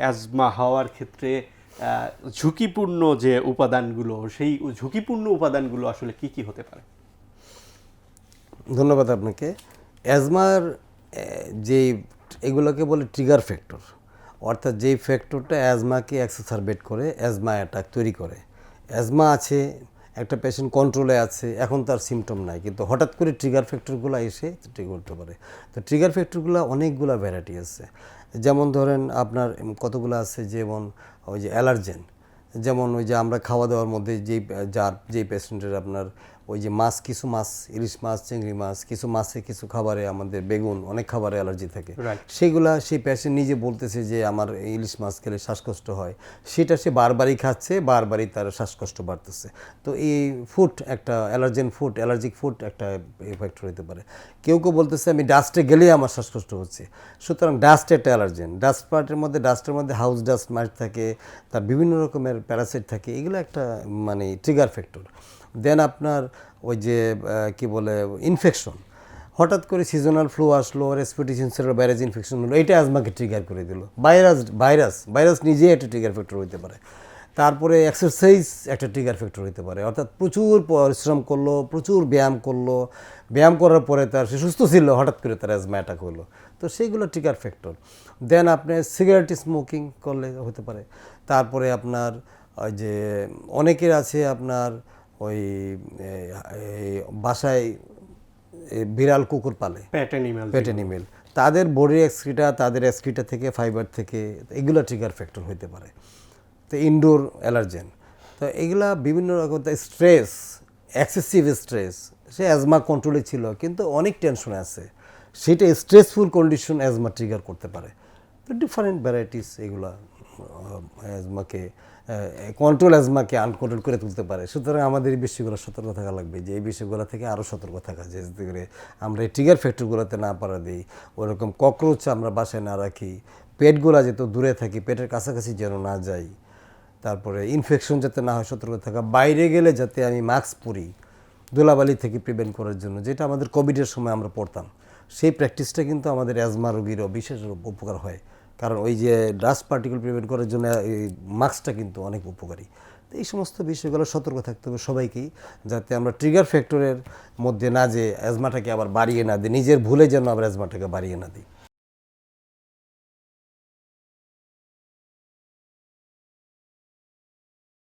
Asthma হওয়ার ক্ষেত্রে ঝুঁকিপূর্ণ যে উপাদানগুলো, সেই ঝুঁকিপূর্ণ উপাদানগুলো আসলে কি কি হতে পারে? ধন্যবাদ আপনাকে। অ্যাজমার যে এগুলোকে বলে ট্রিগার ফ্যাক্টর অর্থাৎ যেই ফ্যাক্টরটা অ্যাজমাকে অ্যাক্সেসারবেট করে, অ্যাজমা অ্যাটাক তৈরি করে। অ্যাজমা আছে, একটা পেশেন্ট কন্ট্রোলে আছে, এখন তার সিমটম নাই, কিন্তু হঠাৎ করে ট্রিগার ফ্যাক্টরগুলো এসে ট্রিগার করতে পারে। তো ট্রিগার ফ্যাক্টরগুলো অনেকগুলো ভ্যারাইটি আছে। যেমন ধরেন আপনার কতগুলো আছে যেমন ওই যে অ্যালার্জেন, যেমন ওই যে আমরা খাওয়া দাওয়ার মধ্যে যেই, যার, যেই পেশেন্টের আপনার ওই যে মাছ কিছু মাছ ইলিশ মাছ চিংড়ি মাছ কিছু মাছে কিছু খাবারে আমাদের বেগুন অনেক খাবারে অ্যালার্জি থাকে. সেগুলা সেই পেশেন্ট নিজে বলতেছে যে আমার ইলিশ মাছ খেলে শ্বাসকষ্ট হয়। সেটা সে বারবারই খাচ্ছে বারবারই তার শ্বাসকষ্ট বাড়তেছে। তো এই ফুড একটা অ্যালার্জেন ফুড অ্যালার্জিক ফুড একটা এফেক্ট হতে পারে। কেউ কেউ বলতেছে আমি ডাস্টে গেলেই আমার শ্বাসকষ্ট হচ্ছে। সুতরাং ডাস্ট একটা অ্যালার্জেন ডাস্ট পার্টের মধ্যে ডাস্টের মধ্যে হাউস ডাস্ট মাইট থাকে তার বিভিন্ন রকমের প্যারাসাইট থাকে। এগুলো একটা মানে ট্রিগার ফ্যাক্টর দেন আপনার ওই যে কি বলে ইনফেকশন হঠাৎ করে সিজনাল ফ্লু আসলো রেসপিরেটরি সেন্সার ভাইরাস ইনফেকশন হলো এটা অ্যাজমাকে ট্রিগার করে দিল। ভাইরাস ভাইরাস ভাইরাস নিজেই একটা ট্রিগার ফ্যাক্টর হতে পারে। তারপরে এক্সারসাইজ একটা ট্রিগার ফ্যাক্টর হতে পারে। অর্থাৎ প্রচুর পরিশ্রম করল, প্রচুর ব্যায়াম করল। ব্যায়াম করার পরে তার সে সুস্থ ছিল, হঠাৎ করে তার অ্যাজমা অ্যাটাক হলো। তো সেইগুলো ট্রিগার ফ্যাক্টর দেন আপনি সিগারেট স্মোকিং করলে হতে পারে। তারপরে আপনার ওই যে, অনেকের আছে আপনার ওই বাসায় বিড়াল কুকুর পালে। প্যাট অ্যানিমেল তাদের বডির এক্সক্রিটা তাদের এক্সক্রিটা থেকে ফাইবার থেকে এগুলো ট্রিগার ফ্যাক্টর হতে পারে। তো ইনডোর অ্যালার্জেন তো এগুলা বিভিন্ন রকম স্ট্রেস এক্সেসিভ স্ট্রেস সে অ্যাজমা কন্ট্রোলে ছিল কিন্তু অনেক টেনশনে আছে। সেটা স্ট্রেসফুল কন্ডিশন অ্যাজমা ট্রিগার করতে পারে। তো ডিফারেন্ট ভ্যারাইটিস এগুলা। অ্যাজমাকে কন্ট্রোল অ্যাজমাকে আনকন্ট্রোল করে তুলতে পারে। সুতরাং আমাদের এই বিষয়গুলো সতর্ক থাকা লাগবে যে এই বিষয়গুলো থেকে আরও সতর্ক থাকা যায়, যাতে করে আমরা এই ট্রিগার ফ্যাক্টরগুলোতে না পারা দিই। ওরকম ককরোচ আমরা বাসায় না রাখি। পেটগুলা যেহেতু দূরে থাকি, পেটের কাছাকাছি যেন না যাই। তারপরে ইনফেকশন যাতে না হয়, সতর্ক থাকা। বাইরে গেলে যাতে আমি মাস্ক পরি, ধুলাবালি থেকে প্রিভেন্ট করার জন্য, যেটা আমাদের কোভিডের সময় আমরা পড়তাম। সেই প্র্যাকটিসটা কিন্তু আমাদের অ্যাজমা রোগীরও বিশেষ উপকার হয়। কারণ ওই যে ডাস্ট পার্টিকুল প্রিভেন্ট করার জন্য এই মাস্কটা কিন্তু অনেক উপকারী। তো এই সমস্ত বিষয়গুলো সতর্ক থাকতে হবে সবাইকেই, যাতে আমরা ট্রিগার ফ্যাক্টরের মধ্যে না যে অ্যাজমাটাকে আবার বাড়িয়ে না দিই, নিজের ভুলে যেন আবার অ্যাজমাটাকে বাড়িয়ে না দিই।